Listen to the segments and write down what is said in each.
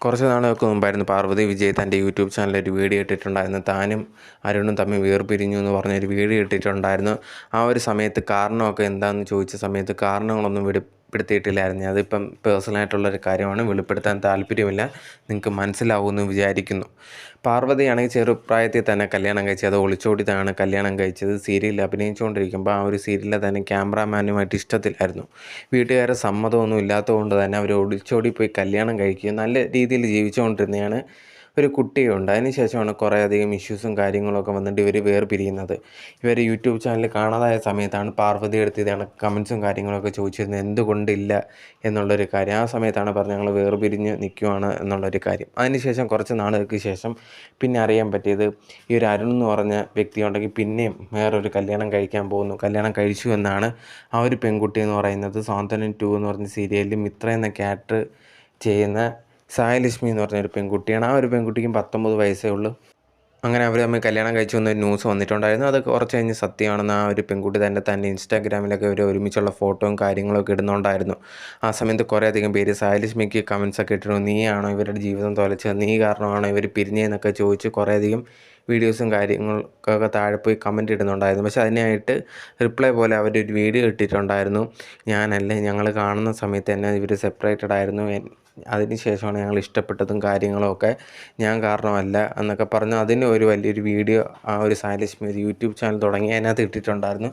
കുറച്ച് നാളുകൾക്ക് മുമ്പായിരുന്നു പാർവതി വിജയ് തന്റെ യൂട്യൂബ് ചാനലിൽ ഒരു വീഡിയോ ഇട്ടിട്ടുണ്ടായിരുന്നു. താനും അരുണും തമ്മിൽ വേർപിരിഞ്ഞു എന്ന് പറഞ്ഞൊരു വീഡിയോ ഇട്ടിട്ടുണ്ടായിരുന്നു. ആ ഒരു സമയത്ത് കാരണമൊക്കെ എന്താണെന്ന് ചോദിച്ച സമയത്ത് കാരണങ്ങളൊന്നും വെളിപ്പെടുത്തിയിട്ടില്ലായിരുന്നു അതിപ്പം പേഴ്സണലായിട്ടുള്ളൊരു കാര്യമാണ് വെളിപ്പെടുത്താൻ താല്പര്യമില്ല നിങ്ങൾക്ക് മനസ്സിലാവുമെന്ന് വിചാരിക്കുന്നു. പാർവതിയാണെങ്കിൽ ചെറുപ്രായത്തിൽ തന്നെ കല്യാണം കഴിച്ചത് ഒളിച്ചോടിയതാണ് കല്യാണം കഴിച്ചത് സീരിയലിൽ അഭിനയിച്ചുകൊണ്ടിരിക്കുമ്പോൾ ആ ഒരു സീരിയലിൽ തന്നെ ക്യാമറാമാനുമായിട്ട് ഇഷ്ടത്തിലായിരുന്നു. വീട്ടുകാരെ സമ്മതമൊന്നും ഇല്ലാത്തതുകൊണ്ട് തന്നെ അവർ ഒളിച്ചോടി പോയി കല്യാണം കഴിക്കുകയും നല്ല രീതിയിൽ ജീവിച്ചുകൊണ്ടിരുന്നതാണ് ഒരു കുട്ടിയുണ്ട്. അതിനുശേഷമാണ് കുറേ അധികം ഇഷ്യൂസും കാര്യങ്ങളൊക്കെ വന്നിട്ട് ഇവർ വേർപിരിയുന്നത്. ഇവർ യൂട്യൂബ് ചാനൽ കാണാതായ സമയത്താണ് പാർവതി എടുത്ത് ഇതാണ് കമൻസും കാര്യങ്ങളൊക്കെ ചോദിച്ചിരുന്നത്. എന്തുകൊണ്ടില്ല എന്നുള്ളൊരു കാര്യം. ആ സമയത്താണ് പറഞ്ഞത് ഞങ്ങൾ വേർപിരിഞ്ഞ് നിൽക്കുവാണ് എന്നുള്ളൊരു കാര്യം. അതിനുശേഷം കുറച്ച് നാളുകൾക്ക് ശേഷം പിന്നെ അറിയാൻ പറ്റിയത് ഈ ഒരു അരുൺ എന്ന് പറഞ്ഞ വ്യക്തി ഉണ്ടെങ്കിൽ പിന്നെയും വേറൊരു കല്യാണം കഴിക്കാൻ പോകുന്നു. കല്യാണം കഴിച്ചു എന്നാണ് ആ ഒരു പെൺകുട്ടി എന്ന് പറയുന്നത്. സ്വാതന്ത്ര്യം ടു എന്ന് പറഞ്ഞ സീരിയലിൽ മിത്ര എന്ന ക്യാരക്ടർ ചെയ്യുന്ന സായലക്ഷ്മി എന്ന് പറഞ്ഞ ഒരു പെൺകുട്ടിയാണ്. ആ ഒരു പെൺകുട്ടിക്കും പത്തൊമ്പത് വയസ്സേ ഉള്ളൂ. അങ്ങനെ അവർ തമ്മിൽ കല്യാണം കഴിച്ചു വന്ന ഒരു ന്യൂസ് വന്നിട്ടുണ്ടായിരുന്നു. അത് കുറച്ച് കഴിഞ്ഞ് സത്യമാണെന്ന് ആ ഒരു പെൺകുട്ടി തന്നെ തന്നെ ഇൻസ്റ്റാഗ്രാമിലൊക്കെ ഒരു ഒരുമിച്ചുള്ള ഫോട്ടോയും കാര്യങ്ങളൊക്കെ ഇടുന്നുണ്ടായിരുന്നു. ആ സമയത്ത് കുറേ അധികം പേര് സായലക്ഷ്മിക്ക് കമൻസൊക്കെ ഇട്ടിരുന്നു. നീയാണോ ഇവരുടെ ജീവിതം തൊലച്ചത്? നീ കാരണമാണോ ഇവർ പിരിഞ്ഞതെന്നൊക്കെ ചോദിച്ച് കുറേയധികം വീഡിയോസും കാര്യങ്ങൾക്കൊക്കെ താഴെ പോയി കമന്റ് ഇടുന്നുണ്ടായിരുന്നു. പക്ഷേ അതിനായിട്ട് റിപ്ലൈ പോലെ അവരൊരു വീഡിയോ ഇട്ടിട്ടുണ്ടായിരുന്നു. ഞാനല്ലേ ഞങ്ങൾ കാണുന്ന സമയത്ത് തന്നെ ഇവർ സെപ്പറേറ്റഡ് ആയിരുന്നു. അതിന് ശേഷമാണ് ഞങ്ങൾ ഇഷ്ടപ്പെട്ടതും കാര്യങ്ങളൊക്കെ ഞാൻ കാരണമല്ല എന്നൊക്കെ പറഞ്ഞ് അതിന് ഒരു വലിയൊരു വീഡിയോ ആ ഒരു സായലക്ഷ്മി ഒരു യൂട്യൂബ് ചാനൽ തുടങ്ങി അതിനകത്ത് ഇട്ടിട്ടുണ്ടായിരുന്നു.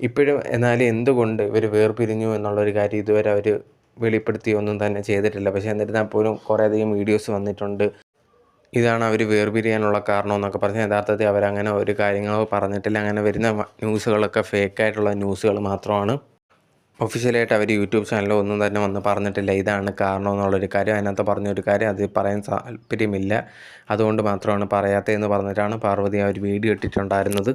ഇപ്പോഴും എന്നാലും എന്തുകൊണ്ട് ഇവർ വേർപിരിഞ്ഞു എന്നുള്ളൊരു കാര്യം ഇതുവരെ അവർ വെളിപ്പെടുത്തിയൊന്നും തന്നെ ചെയ്തിട്ടില്ല. പക്ഷേ എന്നിരുന്നാൽ പോലും കുറേയധികം വീഡിയോസ് വന്നിട്ടുണ്ട്. ഇതാണ് അവർ വേർപിരിയാനുള്ള കാരണം എന്നൊക്കെ പറഞ്ഞ് യഥാർത്ഥത്തിൽ അവരങ്ങനെ ഒരു കാര്യങ്ങളോ പറഞ്ഞിട്ടില്ല. അങ്ങനെ വരുന്ന ന്യൂസുകളൊക്കെ ഫേക്കായിട്ടുള്ള ന്യൂസുകൾ മാത്രമാണ്. ഒഫീഷ്യലായിട്ട് അവർ യൂട്യൂബ് ചാനലിൽ ഒന്നും തന്നെ വന്ന് പറഞ്ഞിട്ടില്ല. ഇതാണ് കാരണം എന്നുള്ളൊരു കാര്യം. അതിനകത്ത് പറഞ്ഞൊരു കാര്യം അത് പറയാൻ താല്പര്യമില്ല. അതുകൊണ്ട് മാത്രമാണ് പറയാത്തതെന്ന് പറഞ്ഞിട്ടാണ് പാർവതി ആ ഒരു വീഡിയോ ഇട്ടിട്ടുണ്ടായിരുന്നത്.